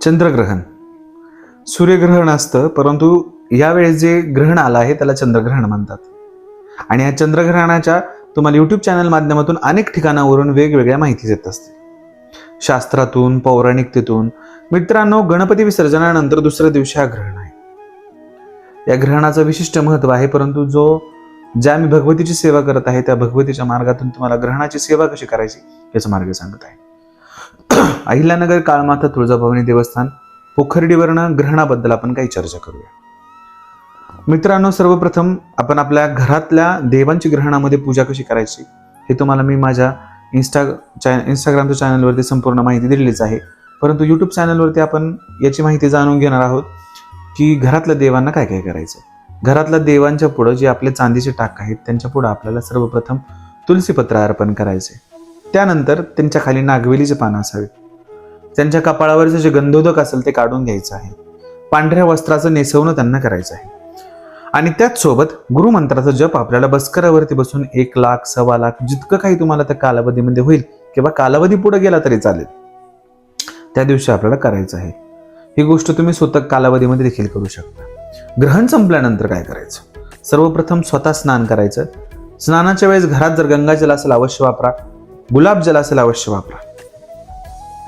चंद्रग्रहण. सूर्यग्रहण असतं परंतु यावेळेस जे ग्रहण आलं आहे त्याला चंद्रग्रहण म्हणतात. आणि या चंद्रग्रहणाच्या तुम्हाला यूट्यूब चॅनल माध्यमातून अनेक ठिकाणावरून वेगवेगळ्या माहिती देत असते शास्त्रातून पौराणिकतेतून मित्रांनो गणपती विसर्जनानंतर दुसऱ्या दिवशी हा ग्रहण आहे. या ग्रहणाचं विशिष्ट महत्त्व आहे परंतु जो ज्या मी भगवतीची सेवा करत आहे त्या भगवतीच्या मार्गातून तुम्हाला ग्रहणाची सेवा कशी करायची याचा मार्ग सांगत आहे. अहिल्यानगर काळमाथा तुळजाभवानी देवस्थान पोखर्डीवरनं ग्रहणाबद्दल आपण काही चर्चा करूया. मित्रांनो सर्वप्रथम आपण आपल्या घरातल्या देवांची ग्रहणामध्ये पूजा कशी करायची हे तुम्हाला मी माझ्या इन्स्टा चॅ इंस्टाग्रामच्या चॅनलवरती संपूर्ण माहिती दिलेलीच आहे. परंतु यूट्यूब चॅनलवरती आपण याची माहिती जाणून घेणार आहोत की घरातल्या देवांना काय काय करायचं. घरातल्या देवांच्या पुढं जे आपले चांदीचे टाक आहेत त्यांच्या पुढं आपल्याला सर्वप्रथम तुलसीपत्र अर्पण करायचे त्यानंतर त्यांच्या खाली नागवेलीचे पानं असावे त्यांच्या कपाळावरचं जे गंधोदक असेल ते काढून घ्यायचं आहे. पांढऱ्या वस्त्राचं नेसवणं त्यांना करायचं आहे. आणि त्याचसोबत गुरुमंत्राचा जप आपल्याला बस्करावरती बसून एक लाख सव्वा लाख जितकं काही तुम्हाला त्या कालावधीमध्ये होईल किंवा कालावधी पुढे गेला तरी चालेल. त्या दिवशी आपल्याला करायचं आहे. ही गोष्ट तुम्ही स्वतः कालावधीमध्ये देखील करू शकता. ग्रहण संपल्यानंतर काय करायचं? सर्वप्रथम स्वतः स्नान करायचं. स्नानाच्या वेळेस घरात जर गंगाजल असेल अवश्य वापरा. गुलाबजल असेल अवश्य वापरा.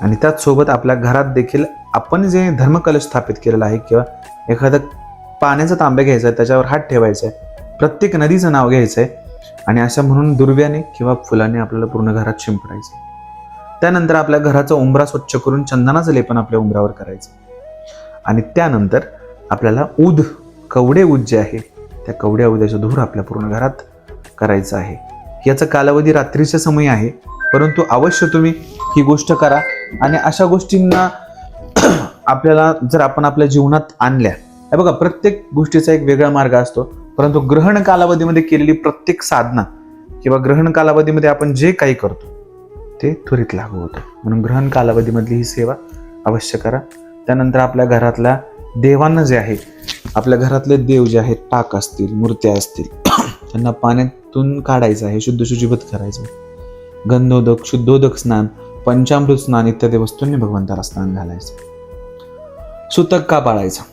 आणि त्याचसोबत आपल्या घरात देखील आपण जे धर्मकलश स्थापित केलेला आहे किंवा एखादं पाण्याचा तांबे घ्यायचा आहे त्याच्यावर हात ठेवायचा आहे प्रत्येक नदीचं नाव घ्यायचं आहे आणि असं म्हणून दुर्व्याने किंवा फुलाने आपल्याला पूर्ण घरात शिंपडायचं त्यानंतर आपल्या घराचा उंबरा स्वच्छ करून चंदनाचं लेपन आपल्या उंबरावर करायचं आणि त्यानंतर आपल्याला उद कवडे उद जे आहे त्या कवड्या उद्याचा धूर आपल्या पूर्ण घरात करायचा आहे. याचा कालावधी रात्रीच्या समय आहे. परंतु अवश्य तुम्ही ही गोष्ट करा आणि अशा गोष्टींना आपल्याला जर आपण आपल्या जीवनात आणल्या हे बघा प्रत्येक गोष्टीचा एक वेगळा मार्ग असतो. परंतु ग्रहण कालावधीमध्ये केलेली प्रत्येक साधना किंवा ग्रहण कालावधीमध्ये आपण जे काही करतो ते त्वरित लागू होतं. म्हणून ग्रहण कालावधीमधली ही सेवा अवश्य करा. त्यानंतर आपल्या घरातल्या देवांना जे आहे आपल्या घरातले देव जे आहेत टाक असतील मूर्त्या असतील त्यांना पाण्यात तून काढायचं आहे शुद्ध शुचिभत करायचं गंधोदक शुद्धोदक स्नान पंचामृत स्नान इत्यादी वस्तूंनी भगवंताला स्नान घालायचं. सुतक का पाळायचं?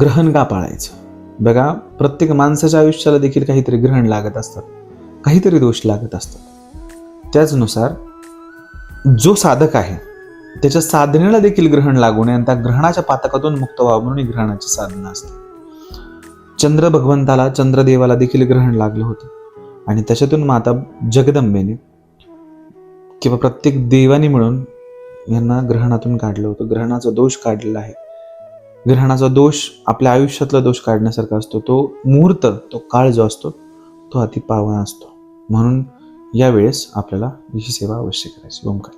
ग्रहण का पाळायचं? बघा प्रत्येक माणसाच्या आयुष्याला देखील काहीतरी ग्रहण लागत असतात काहीतरी दोष लागत असतात. त्याचनुसार जो साधक आहे त्याच्या साधनेला देखील ग्रहण लागू नये आणि त्या ग्रहणाच्या पातकातून मुक्त व्हावं म्हणून ही ग्रहणाची साधना असते. चंद्र भगवंताला चंद्रदेवाला देखील ग्रहण लागलं होतं. आणि त्याच्यातून माता जगदंबेने किंवा प्रत्येक देवानी मिळून यांना ग्रहणातून काढलं होतं. ग्रहणाचा दोष काढलेला आहे. ग्रहणाचा दोष आपल्या आयुष्यातला दोष काढण्यासारखा असतो. तो मुहूर्त तो काळ जो असतो तो अतिपावन असतो. म्हणून यावेळेस आपल्याला ही सेवा अवश्य करायची. ओमकार